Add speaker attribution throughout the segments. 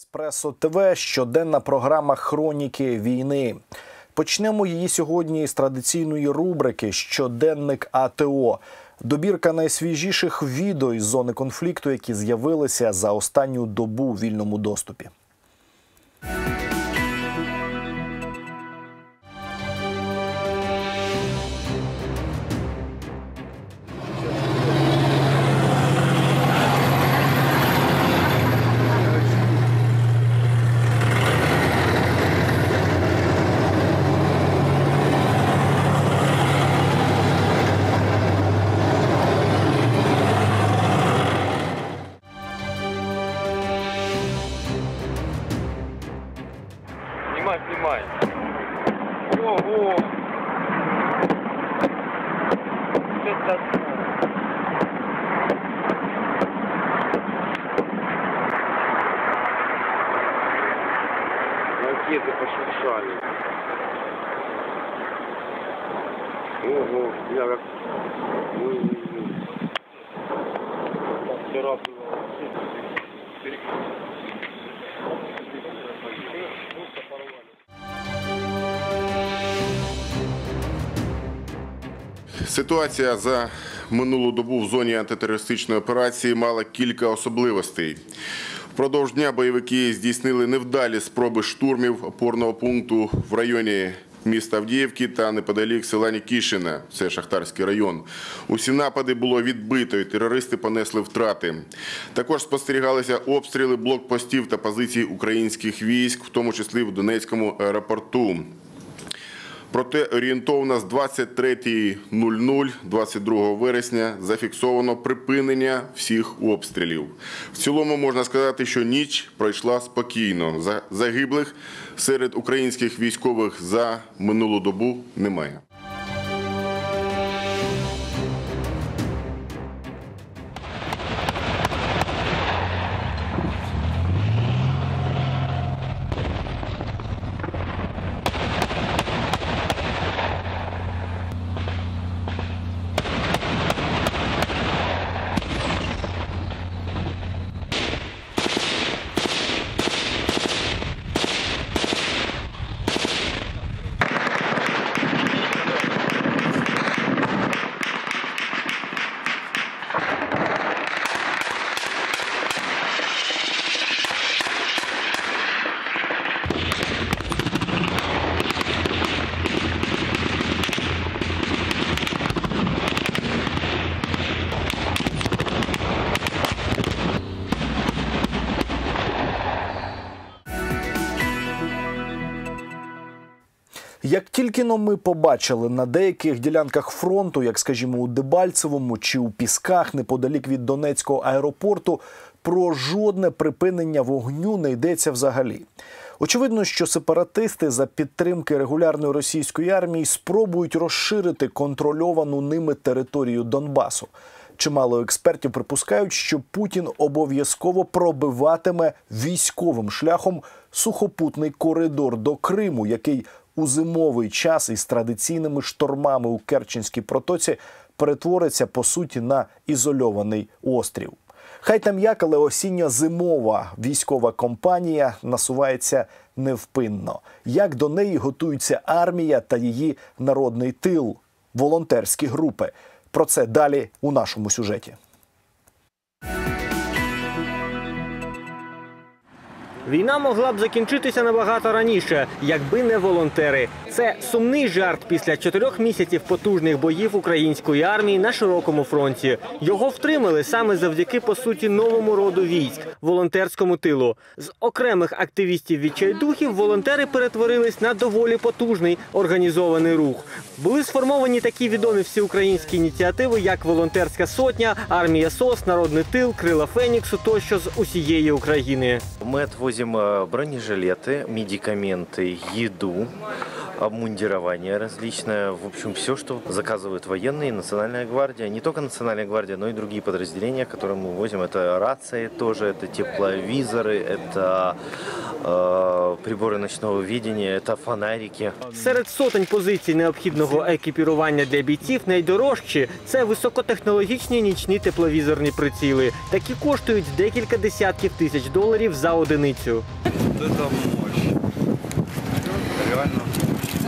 Speaker 1: Еспресо ТВ щоденна програма Хроніки війни. Почнемо її сьогодні з традиційної рубрики Щоденник АТО. Добірка найсвіжіших відео із зони конфлікту, які з'явилися за останню добу у вільному доступі.
Speaker 2: Ситуація за минулу добу в зоні антитерористичної операції мала кілька особливостей. Впродовж дня бойовики здійснили невдалі спроби штурмів опорного пункту в районі міста Авдіївки та неподалік села Нікішина, це Шахтарський район. Усі напади було відбито, і терористи понесли втрати. Також спостерігалися обстріли блокпостів та позицій українських військ, в тому числі в Донецькому аеропорту. Проте орієнтовно з 23.00 22 вересня зафіксовано припинення всіх обстрілів. В цілому можна сказати, що ніч пройшла спокійно. За- Загиблих серед українських військових за минулу добу немає.
Speaker 1: Як тільки но ми побачили на деяких ділянках фронту, як скажімо, у Дебальцевому чи у Пісках, неподалік від Донецького аеропорту, про жодне припинення вогню не йдеться взагалі. Очевидно, що сепаратисти за підтримки регулярної російської армії спробують розширити контрольовану ними територію Донбасу. Чимало експертів припускають, що Путін обов'язково пробиватиме військовим шляхом сухопутний коридор до Криму, який у зимовий час із традиційними штормами у Керченській протоці перетвориться по суті на ізольований острів. Хай там як, але осінньо-зимова військова кампанія насувається невпинно. Як до неї готується армія та її народний тил, волонтерські групи. Про це далі у нашому сюжеті.
Speaker 3: Війна могла б закінчитися набагато раніше, якби не волонтери. Це сумний жарт після чотирьох місяців потужних боїв української армії на широкому фронті. Його втримали саме завдяки по суті новому роду військ волонтерському тилу. З окремих активістів відчайдухів волонтери перетворились на доволі потужний організований рух. Були сформовані такі відомі всеукраїнські ініціативи, як волонтерська сотня, армія СОС, народний тил, крила Феніксу тощо з усієї України.
Speaker 4: Мы отвозим э, бронежилеты, медикаменты, еду, обмундирование различное. В общем, все, что заказывают военные, Национальная гвардия. Не только Национальная гвардия, но и другие подразделения, которые мы возим. Это рации тоже, это тепловизоры, это э, приборы ночного видения, это фонарики.
Speaker 3: Серед сотень позицій необхідного екіпірування для бійців найдорожчі це високотехнологічні нічні тепловізорні приціли. Такі коштують декілька десятків тисяч доларів за одиницю.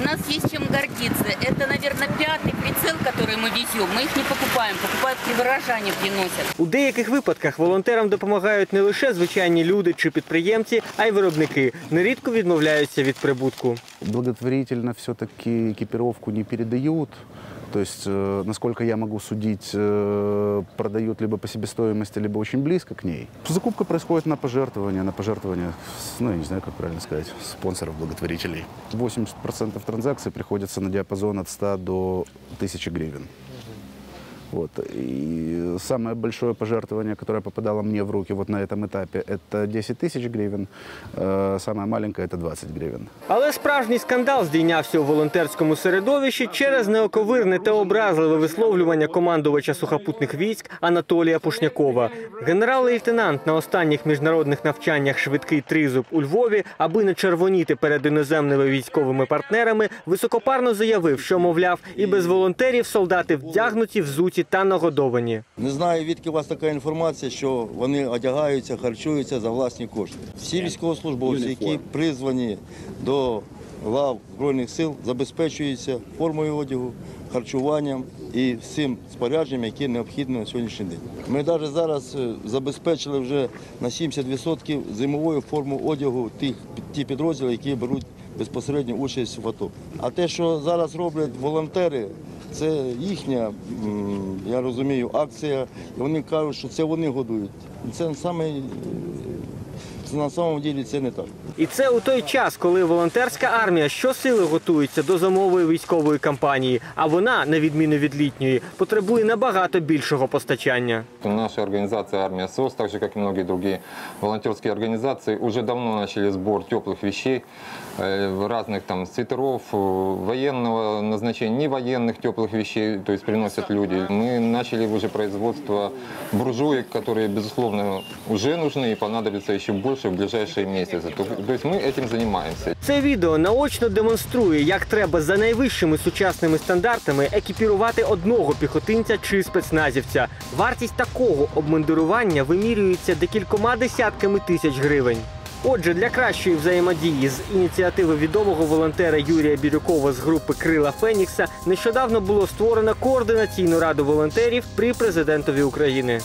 Speaker 5: У нас есть чем гордиться. Это, наверное, пятый прицел, который мы везем. Мы их не покупаем, покупают горожане приносят.
Speaker 3: У деяких випадках волонтерам допомагають не лише звичайні люди чи підприємці, а й виробники. Нерідко відмовляються від прибутку.
Speaker 6: благотворительно все-таки экипировку не передают. То есть, э, насколько я могу судить, э, продают либо по себестоимости, либо очень близко к ней. Закупка происходит на пожертвования, на пожертвования, ну, я не знаю, как правильно сказать, спонсоров, благотворителей. 80% транзакций приходится на диапазон от 100 до 1000 гривен. Вот. И самое большое пожертвование, которое попадало мне в руки вот на этом этапе, это 10 тысяч гривен. Э, Самое маленькое – это 20 гривен.
Speaker 3: Але справжній скандал здійнявся у волонтерському середовищі через неоковирне та образливе висловлювання командувача сухопутних військ Анатолія Пушнякова. Генерал-лейтенант на останніх міжнародних навчаннях швидкий тризуб у Львові, аби не червоніти перед іноземними військовими партнерами, високопарно заявив, що мовляв, і без волонтерів солдати вдягнуті, взуті та нагодовані.
Speaker 7: Не знаю, відки у вас така інформація, що вони одягаються, харчуються за власні кошти. Всі військовослужбовці, які призвані до лав Збройних сил, забезпечуються формою одягу, харчуванням і всім спорядженням, яке необхідно на сьогоднішній день. Ми навіть зараз е, забезпечили вже на 70% зимовою форму одягу тих ті підрозділи, які беруть безпосередню участь в АТО. А те, що зараз роблять волонтери, це їхня, я розумію, акція. І вони кажуть, що це вони годують. Це саме це на самом ділі це не так.
Speaker 3: І це у той час, коли волонтерська армія щосили готується до зимової військової кампанії, а вона, на відміну від літньої, потребує набагато більшого постачання.
Speaker 8: Наша организация «Армия СОС», так же, как и многие другие волонтерские организации, уже давно начали сбор теплых вещей, э, разных там свитеров, э, военного назначения, не военных теплых вещей, то есть приносят люди. Мы начали уже производство буржуек, которые, безусловно, уже нужны и понадобятся еще больше в ближайшие месяцы. То, то есть мы этим занимаемся.
Speaker 3: Це відео наочно демонструє, як треба за найвищими сучасними стандартами екіпірувати одного піхотинця чи спецназівця. Вартість такого обмундирування вимірюється декількома десятками тисяч гривень. Отже, для кращої взаємодії з ініціативи відомого волонтера Юрія Бірюкова з групи Крила Фенікса нещодавно було створено координаційну раду волонтерів при президентові України.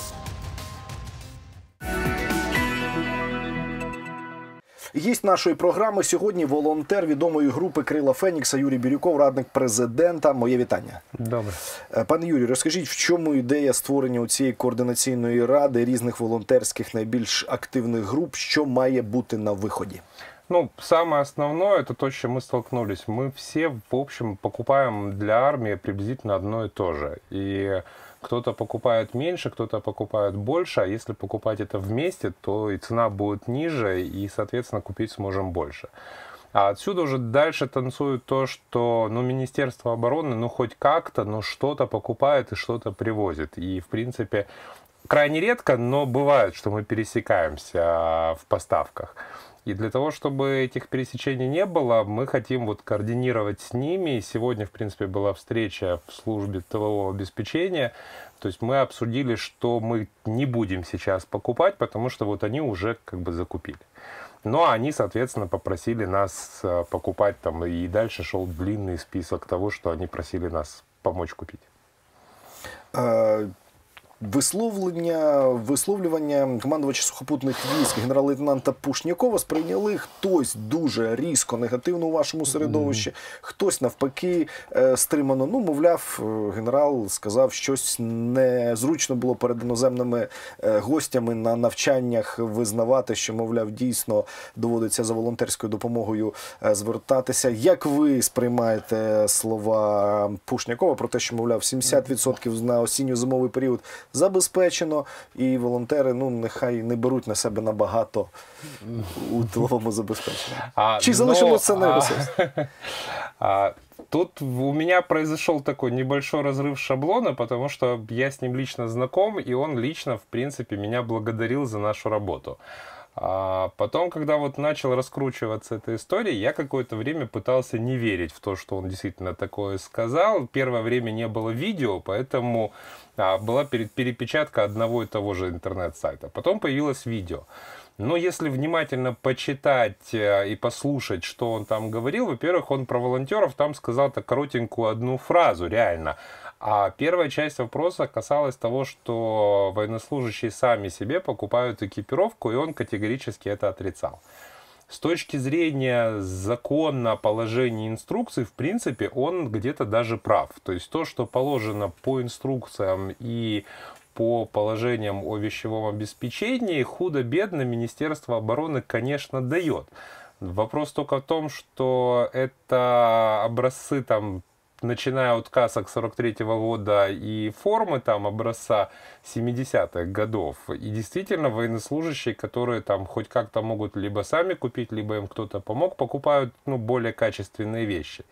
Speaker 1: Гість нашої програми сьогодні волонтер відомої групи Крила Фенікса Юрій Бірюков, радник президента. Моє вітання.
Speaker 9: Добре.
Speaker 1: Е, Пане Юрій, розкажіть, в чому ідея створення цієї координаційної ради різних волонтерських найбільш активних груп, що має бути на виході?
Speaker 9: Ну, самое основное, это то, с чем мы столкнулись. Мы все, в общем, покупаем для армии приблизительно одно и то же. И кто-то покупает меньше, кто-то покупает больше, а если покупать это вместе, то и цена будет ниже, и, соответственно, купить сможем больше. А отсюда уже дальше танцует то, что ну, Министерство обороны, ну, хоть как-то, но что-то покупает и что-то привозит. И, в принципе, крайне редко, но бывает, что мы пересекаемся в поставках. И для того, чтобы этих пересечений не было, мы хотим вот координировать с ними. Сегодня, в принципе, была встреча в службе тылового обеспечения. То есть мы обсудили, что мы не будем сейчас покупать, потому что вот они уже как бы закупили. Но они, соответственно, попросили нас э, покупать там, и дальше шел длинный список того, что они просили нас помочь купить.
Speaker 1: Висловлення, висловлювання командувача сухопутних військ генерал-лейтенанта Пушнякова сприйняли хтось дуже різко негативно у вашому середовищі, хтось навпаки е, стримано. Ну, мовляв, е, генерал сказав, щось незручно було перед іноземними е, гостями на навчаннях визнавати, що, мовляв, дійсно доводиться за волонтерською допомогою звертатися. Як ви сприймаєте слова Пушнякова про те, що, мовляв, 70% на осінньо-зимовий період забезпечено, і волонтери ну нехай не беруть на себе набагато у тиловому забезпеченні.
Speaker 9: А,
Speaker 1: Чи
Speaker 9: но,
Speaker 1: залишилося це на
Speaker 9: а,
Speaker 1: його совісті?
Speaker 9: А, тут у меня произошел такой небольшой разрыв шаблона, потому что я с ним лично знаком, и он лично, в принципе, меня благодарил за нашу работу. А потом, когда вот начал раскручиваться эта история, я какое-то время пытался не верить в то, что он действительно такое сказал. Первое время не было видео, поэтому а, была перепечатка одного и того же интернет-сайта. Потом появилось видео. Но если внимательно почитать э, и послушать, что он там говорил, во-первых, он про волонтеров там сказал так коротенькую одну фразу, реально. А первая часть вопроса касалась того, что военнослужащие сами себе покупают экипировку, и он категорически это отрицал. С точки зрения закона, положения инструкций, в принципе, он где-то даже прав. То есть то, что положено по инструкциям и по положениям о вещевом обеспечении, худо-бедно Министерство обороны, конечно, дает. Вопрос только в том, что это образцы там начиная от касок 43 -го года и формы там образца 70-х годов. И действительно военнослужащие, которые там хоть как-то могут либо сами купить, либо им кто-то помог, покупают ну, более качественные вещи.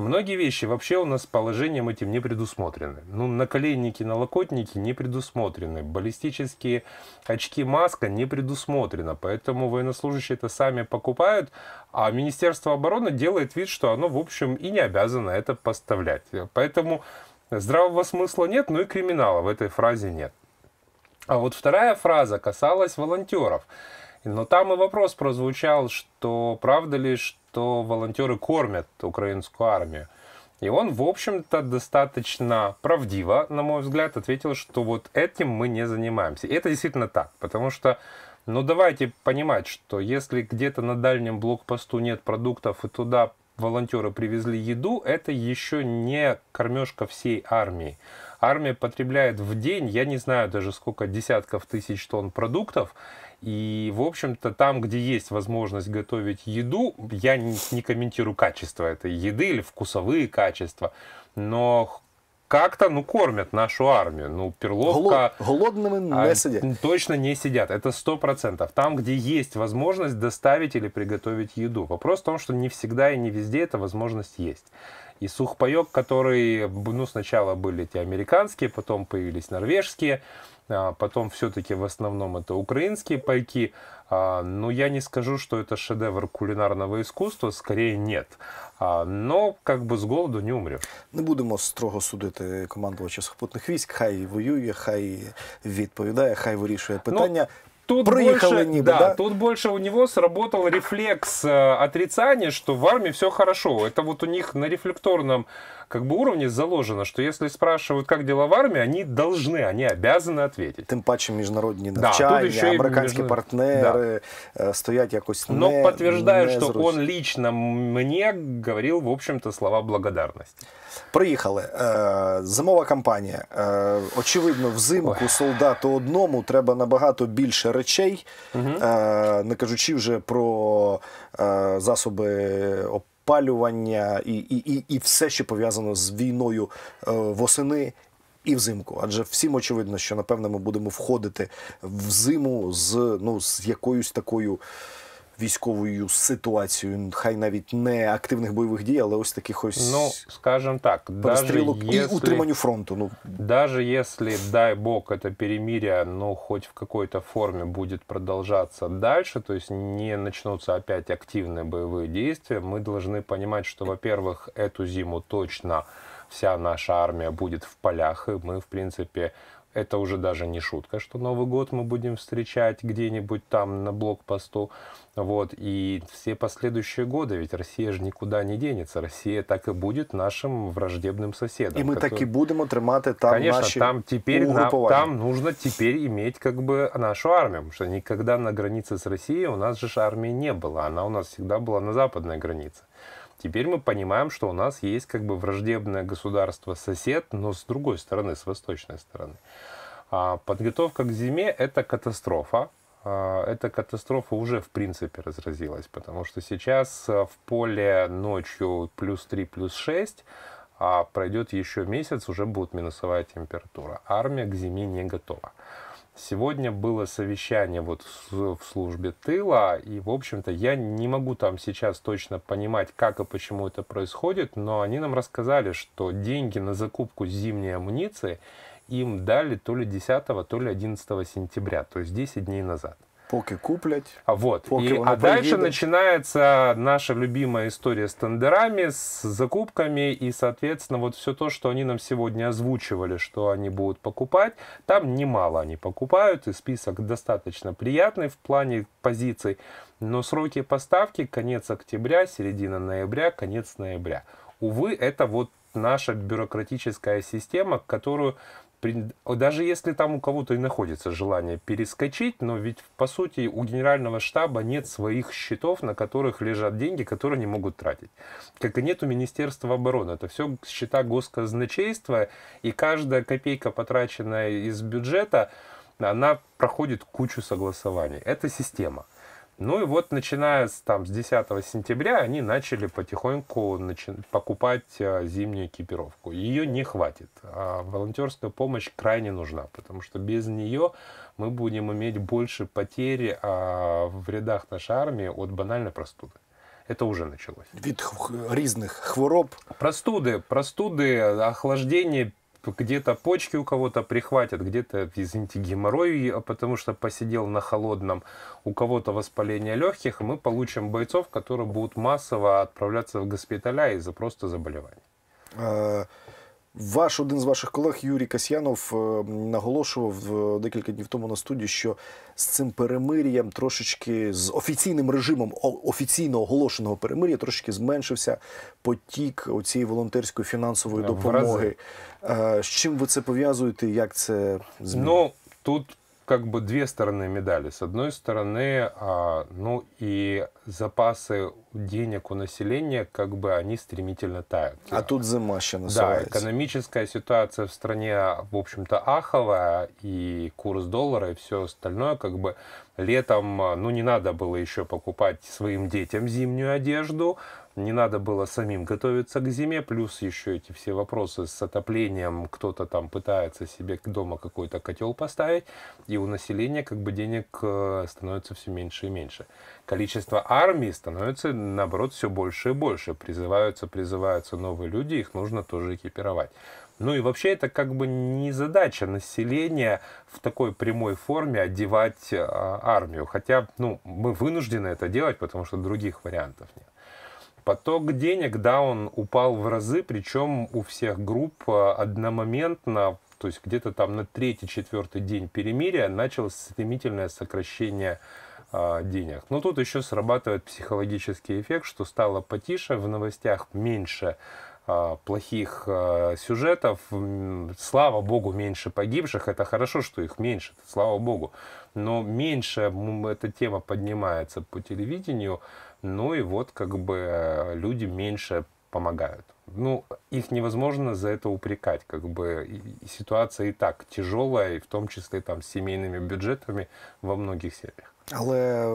Speaker 9: Многие вещи вообще у нас положением этим не предусмотрены. Ну, наколенники, налокотники не предусмотрены. Баллистические очки маска не предусмотрено. Поэтому военнослужащие это сами покупают, а Министерство обороны делает вид, что оно, в общем, и не обязано это поставлять. Поэтому здравого смысла нет, но и криминала в этой фразе нет. А вот вторая фраза касалась волонтеров. Но там и вопрос прозвучал, что правда ли, что волонтеры кормят украинскую армию. И он, в общем-то, достаточно правдиво, на мой взгляд, ответил, что вот этим мы не занимаемся. И это действительно так, потому что, ну давайте понимать, что если где-то на дальнем блокпосту нет продуктов и туда волонтеры привезли еду, это еще не кормежка всей армии. Армия потребляет в день, я не знаю даже сколько десятков тысяч тонн продуктов, и, в общем-то, там, где есть возможность готовить еду, я не, не комментирую качество этой еды или вкусовые качества, но как-то, ну, кормят нашу армию. Ну, перловка...
Speaker 1: Голодными не
Speaker 9: а,
Speaker 1: сидят.
Speaker 9: Точно не сидят. Это сто процентов. Там, где есть возможность доставить или приготовить еду. Вопрос в том, что не всегда и не везде эта возможность есть. И сухпайок, который, ну, сначала были эти американские, потом появились норвежские, потом все-таки в основном это украинские пайки. А, но я не скажу, что это шедевр кулинарного искусства, скорее нет. А, но как би з голоду не умреш.
Speaker 1: Не будемо строго судити командувача сухопутних військ. Хай воює, хай відповідає, хай вирішує питання. Ну,
Speaker 9: тут
Speaker 1: Проехали
Speaker 9: больше,
Speaker 1: ниби,
Speaker 9: да,
Speaker 1: да?
Speaker 9: тут больше у него сработал рефлекс э, отрицания, что в армии все хорошо. Это вот у них на рефлекторном как бы уровне заложено, что если спрашивают, как дела в армии, они должны, они обязаны ответить.
Speaker 1: Тим паче міжнародні навчання,
Speaker 9: тут ще й
Speaker 1: американські
Speaker 9: міжна-
Speaker 1: партнери е, стоять якось
Speaker 9: Но
Speaker 1: не,
Speaker 9: подтверждаю,
Speaker 1: не
Speaker 9: что
Speaker 1: зручно.
Speaker 9: он лично мне говорил, в общем-то, слова благодарности.
Speaker 1: Приїхали. Е, зимова кампанія. Е, очевидно, взимку солдату одному треба набагато більше речей, е, не кажучи вже про е, засоби опалювання і, і, і, і все, що пов'язано з війною е, восени. І взимку, адже всім очевидно, що напевно ми будемо входити в зиму з ну з якоюсь такою військовою ситуацією, хай навіть не активних бойових дій, але ось таких ось
Speaker 9: Ну, скажем так, даже
Speaker 1: перестрілок і
Speaker 9: если...
Speaker 1: утриманню фронту. Ну
Speaker 9: Даже если, дай бог, это перемирие, ну, хоть в какой-то форме будет продолжаться дальше, то есть не начнутся опять активные боевые действия, мы должны понимать, что, во-первых, эту зиму точно вся наша армия будет в полях, и мы, в принципе, это уже даже не шутка, что Новый год мы будем встречать где-нибудь там на блокпосту. Вот. И все последующие годы, ведь Россия же никуда не денется. Россия так и будет нашим враждебным соседом.
Speaker 1: і ми
Speaker 9: который-
Speaker 1: так і будемо тримати там
Speaker 9: Конечно,
Speaker 1: наші
Speaker 9: там теперь нам,
Speaker 1: угрупування.
Speaker 9: там нужно теперь иметь как бы нашу армию, потому что никогда на границе с Россией у нас же ж армии не было, она у нас всегда была на западной границе. Теперь мы понимаем, что у нас есть как бы враждебное государство-сосед, но с другой стороны, с восточной стороны. А подготовка к зиме – это катастрофа. А, Эта катастрофа уже в принципе разразилась, потому что сейчас а, в поле ночью плюс 3, плюс 6, а пройдет еще месяц, уже будет минусовая температура. Армия к зиме не готова. Сегодня было совещание вот в службе тыла, и, в общем-то, я не могу там сейчас точно понимать, как и почему это происходит, но они нам рассказали, что деньги на закупку зимней амуниции им дали то ли 10, то ли 11 сентября, то есть 10 дней назад.
Speaker 1: Поки куплять.
Speaker 9: А вот.
Speaker 1: Поки
Speaker 9: И- а дальше начинается наша любимая история с тендерами, с закупками и, соответственно, вот все то, что они нам сегодня озвучивали, что они будут покупать, там немало они покупают, и список достаточно приятный в плане позиций, но сроки поставки конец октября, середина ноября, конец ноября. Увы, это вот наша бюрократическая система, которую даже если там у кого-то и находится желание перескочить, но ведь по сути у генерального штаба нет своих счетов, на которых лежат деньги, которые они могут тратить. Как и нет у Министерства обороны. Это все счета госказначейства, и каждая копейка, потраченная из бюджета, она проходит кучу согласований. Это система. Ну и вот начиная с, там, с 10 сентября они начали потихоньку начи- покупать а, зимнюю экипировку. Ее не хватит. А волонтерская помощь крайне нужна, потому что без нее мы будем иметь больше потерь а, в рядах нашей армии от банальной простуды. Это уже началось.
Speaker 1: Від різних хвороб.
Speaker 9: Простуды, простуды, охлаждение, где-то почки у кого-то прихватят, где-то, извините, геморрой, а потому что посидел на холодном, у кого-то воспаление легких, и мы получим бойцов, которые будут массово отправляться в госпиталя из-за просто заболеваний.
Speaker 1: Ваш один з ваших колег Юрій Касьянов е, наголошував е, декілька днів тому на студії, що з цим перемир'ям трошечки з офіційним режимом офіційно оголошеного перемир'я трошечки зменшився потік цієї волонтерської фінансової допомоги. Е, З чим ви це пов'язуєте? Як це змінює?
Speaker 9: Ну, тут как бы две стороны медали. С одной стороны, а, ну и запасы денег у населения, как бы они стремительно тают.
Speaker 1: А тут зима ще
Speaker 9: Да, экономическая ситуация в стране, в общем-то, аховая, и курс доллара, и все остальное, как бы летом, а, ну, не надо было еще покупать своим детям зимнюю одежду, не надо было самим готовиться к зиме, плюс еще эти все вопросы с отоплением, кто-то там пытается себе дома какой-то котел поставить, и у населения как бы денег э, становится все меньше и меньше. Количество армии становится, наоборот, все больше и больше. Призываются, призываются новые люди, их нужно тоже экипировать. Ну и вообще это как бы не задача населения в такой прямой форме одевать а, армию. Хотя ну, мы вынуждены это делать, потому что других вариантов нет. Поток денег, да, он упал в разы, причем у всех групп а, одномоментно, то есть где-то там на третий-четвертый день перемирия началось стремительное сокращение а, денег. Но тут еще срабатывает психологический эффект, что стало потише, в новостях меньше а, плохих сюжетов. Слава богу, меньше погибших. Это хорошо, что их меньше, слава богу. Но меньше эта тема поднимается по телевидению. Ну и вот как бы э, люди меньше помогают. Ну, их невозможно за это упрекать. Как бы ситуация и так тяжелая, и в том числе там с семейными бюджетами во многих семьях.
Speaker 1: Але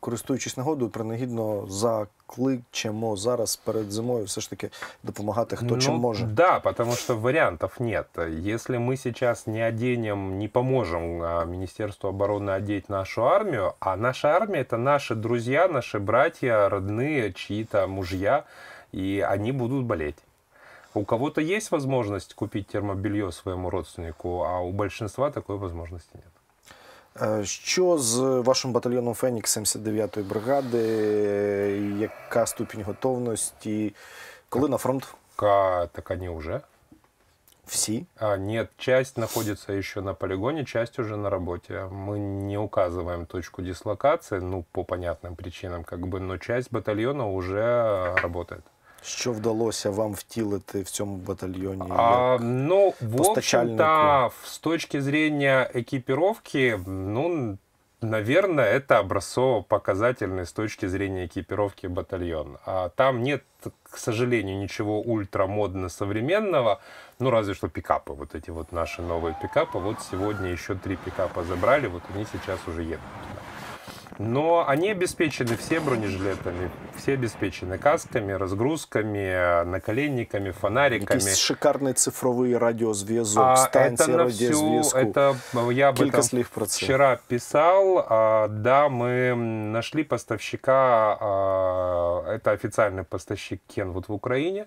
Speaker 1: користуючись нагодою, принагідно закличемо зараз перед зимою все ж таки допомагати хто чим
Speaker 9: Ну,
Speaker 1: може.
Speaker 9: Да, потому что вариантов нет. Если мы сейчас не оденем, не поможем а, Министерству обороны одеть нашу армию, а наша армия это наши друзья, наши братья, родные, чьи-то мужья, и они будут болеть. У кого-то есть возможность купить термобелье своему родственнику, а у большинства такой возможности нет.
Speaker 1: Е, Що з вашим батальйоном Фенікс 79-ї бригади? Яка ступінь готовності? Коли на фронт?
Speaker 9: Ка- Так они уже.
Speaker 1: Всі?
Speaker 9: А, нет, часть находится еще на полигоне, часть уже на работе. Мы не указываем точку дислокации, ну, по понятным причинам, как бы, но часть батальона уже э, работает.
Speaker 1: Що вдалося вам втілити в цьому батальйоні?
Speaker 9: А, ну, в общем-то, с точки зрения экипировки, ну, наверное, это образцово-показательный с точки зрения экипировки батальон. А там нет, к сожалению, ничего ультрамодно-современного, ну, разве что пикапы, вот эти вот наши новые пикапы. Вот сегодня еще три пикапа забрали, вот они сейчас уже едут туда. Но они обеспечены все бронежилетами, все обеспечены касками, разгрузками, наколенниками, фонариками.
Speaker 1: Якийсь шикарний цифровий радіозв'язок,
Speaker 9: А, это
Speaker 1: станція
Speaker 9: на всю,
Speaker 1: радіозв'язку.
Speaker 9: это э, я об
Speaker 1: Кілька
Speaker 9: этом
Speaker 1: слів про це.
Speaker 9: вчера писал. А, Да, мы м, нашли поставщика, а, это официальный поставщик Kenwood в Украине.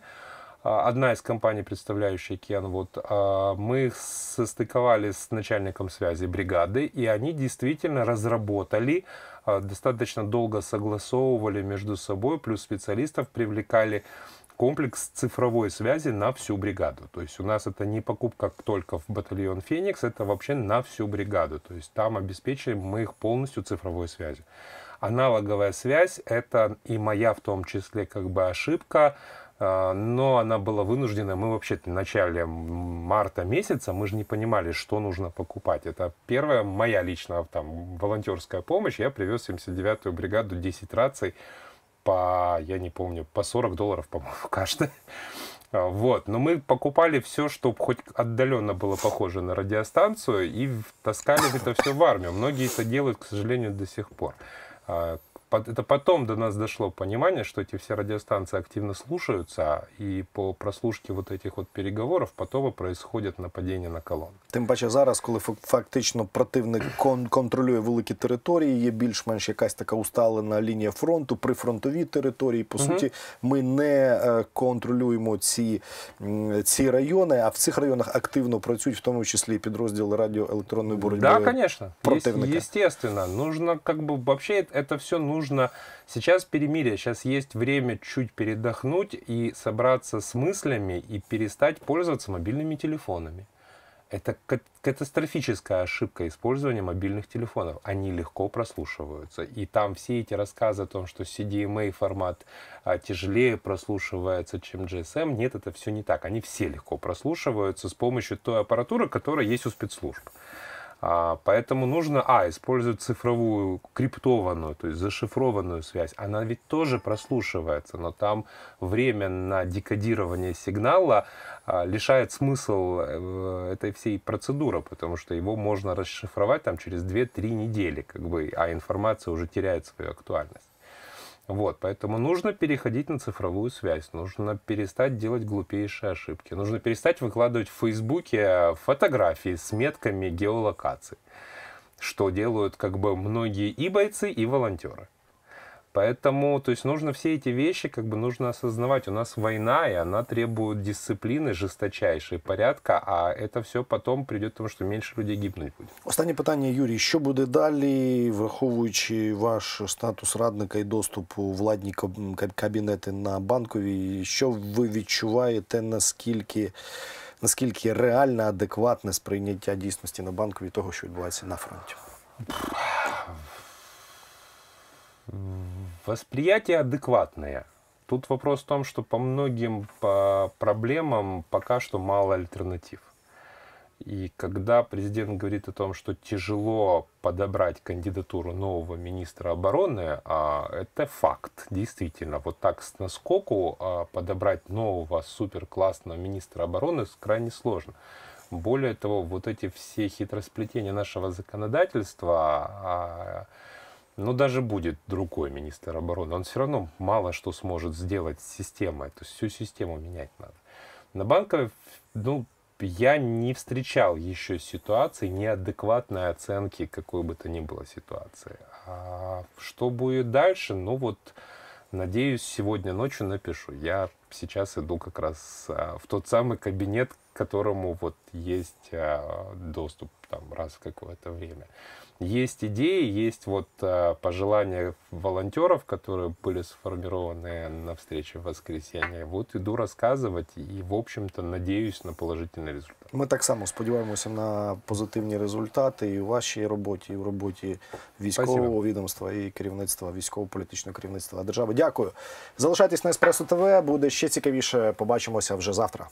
Speaker 9: А, Одна из компаний, представляющая Kenwood. А, Мы состыковали с начальником связи бригады, и они действительно разработали, а, достаточно долго согласовывали между собой, плюс специалистов привлекали комплекс цифровой связи на всю бригаду. То есть у нас это не покупка только в батальон «Феникс», это вообще на всю бригаду. То есть там обеспечиваем мы их полностью цифровой связью. Аналоговая связь – это и моя в том числе как бы ошибка, а, но она была вынуждена. Мы вообще в начале марта месяца, мы же не понимали, что нужно покупать. Это первая моя личная там, волонтерская помощь. Я привез 79-ю бригаду 10 раций по, я не помню, по 40 долларов, по-моему, каждая. А, Вот, но мы покупали все, что хоть отдаленно было похоже на радиостанцию, и таскали это все в армию. Многие это делают, к сожалению, до сих пор А, под- Это потом до нас дошло понимание, что эти все радиостанции активно слушаются, и по прослушке вот этих вот переговоров потом и происходит нападение на колонну.
Speaker 1: Тим паче зараз, коли фак- фактично противник кон- контролює великі території, є більш-менш якась така усталена лінія фронту, прифронтові території. По суті, ми не е, контролюємо ці, м, ці райони, а в цих районах активно працюють, в тому числі і підрозділи радіоелектронної боротьби.
Speaker 9: Да, конечно. Есть-
Speaker 1: противника.
Speaker 9: естественно. Нужно как бы вообще это все нужно. Сейчас перемирие, сейчас есть время чуть передохнуть и собраться с мыслями и перестать пользоваться мобильными телефонами. Это ка- катастрофическая ошибка использования мобильных телефонов. Они легко прослушиваются. И там все эти рассказы о том, что CDMA формат а, тяжелее прослушивается, чем GSM, нет, это все не так. Они все легко прослушиваются с помощью той аппаратуры, которая есть у спецслужб. А, Поэтому нужно, а, использовать цифровую, криптованную, то есть зашифрованную связь. Она ведь тоже прослушивается, но там время на декодирование сигнала а, лишает смысл э, этой всей процедуры, потому что его можно расшифровать там через 2-3 недели, как бы, а информация уже теряет свою актуальность. Вот, поэтому нужно переходить на цифровую связь, нужно перестать делать глупейшие ошибки, нужно перестать выкладывать в Фейсбуке фотографии с метками геолокаций, что делают как бы многие и бойцы, и волонтеры. Поэтому, то есть нужно все эти вещи как бы нужно осознавать. У нас война, и она требует дисциплины жесточайшей, порядка, а это все потом придет к тому, что меньше людей гибнуть будет.
Speaker 1: Останнє питання, Юрій. Що буде далі, враховуючи ваш статус радника і доступ у владні каб- каб- кабінети на банковій? Що ви відчуваєте, наскільки, наскільки реальне, адекватне сприйняття дійсності на банковій того, що відбувається на фронті?
Speaker 9: Восприятие адекватное. Тут вопрос в том, что по многим по проблемам пока что мало альтернатив. И когда президент говорит о том, что тяжело подобрать кандидатуру нового министра обороны, а, это факт, действительно. Вот так с наскоку а, подобрать нового суперклассного министра обороны крайне сложно. Более того, вот эти все хитросплетения нашего законодательства, ну, даже будет другой министр обороны, он все равно мало что сможет сделать с системой. То есть всю систему менять надо. На банковой, ну, я не встречал еще ситуации неадекватной оценки какой бы то ни было ситуации. А что будет дальше? Ну вот, надеюсь, сегодня ночью напишу. Я сейчас иду как раз а, в тот самый кабинет, к которому вот есть а, доступ там раз в какое-то время. Есть идеи, есть вот а, пожелания волонтеров, которые были сформированы на встрече в воскресенье. Вот иду рассказывать и, в общем-то, надеюсь на положительный результат.
Speaker 1: Ми так само сподіваємося на позитивні результати і у вашій роботі, і в роботі військового
Speaker 9: Спасибо.
Speaker 1: відомства і керівництва, військово-політичного керівництва держави. Дякую. Залишайтесь на Еспресо ТВ, буде ще цікавіше. Побачимося вже завтра.